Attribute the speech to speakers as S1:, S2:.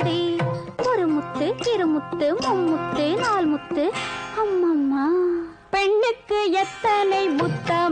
S1: அடி ஒரு முத்து இரு முத்து மும்முத்து நாலு முத்து. அம்மம்மா. பெண்ணுக்கு எத்தனை முத்தம்?